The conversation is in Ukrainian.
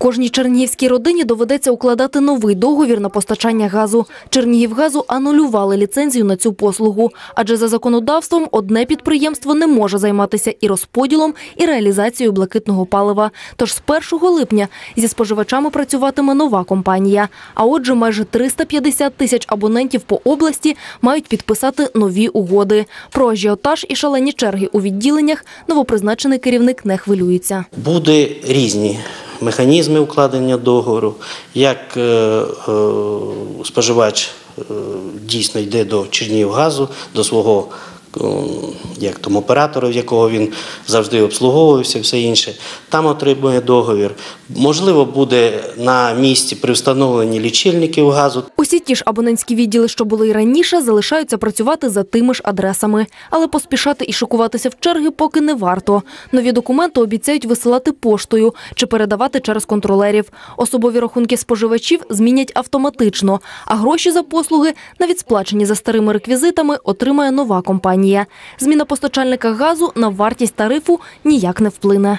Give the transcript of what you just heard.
Кожній чернігівській родині доведеться укладати новий договір на постачання газу. Чернігівгазу анулювали ліцензію на цю послугу, адже за законодавством одне підприємство не може займатися і розподілом, і реалізацією блакитного палива. Тож з 1 липня зі споживачами працюватиме нова компанія. А отже, майже 350 тисяч абонентів по області мають підписати нові угоди. Про ажіотаж і шалені черги у відділеннях новопризначений керівник не хвилюється. Буде різні механізми укладення договору, як е, е, споживач е, дійсно йде до Чернігівгазу, до свого як там, оператора, в якого він завжди обслуговувався, все інше, там отримує договір. Можливо, буде на місці при встановленні лічильників газу. Усі ті ж абонентські відділи, що були й раніше, залишаються працювати за тими ж адресами. Але поспішати і шокуватися в черги поки не варто. Нові документи обіцяють висилати поштою чи передавати через контролерів. Особові рахунки споживачів змінять автоматично, а гроші за послуги, навіть сплачені за старими реквізитами, отримає нова компанія. Зміна постачальника газу на вартість тарифу ніяк не вплине.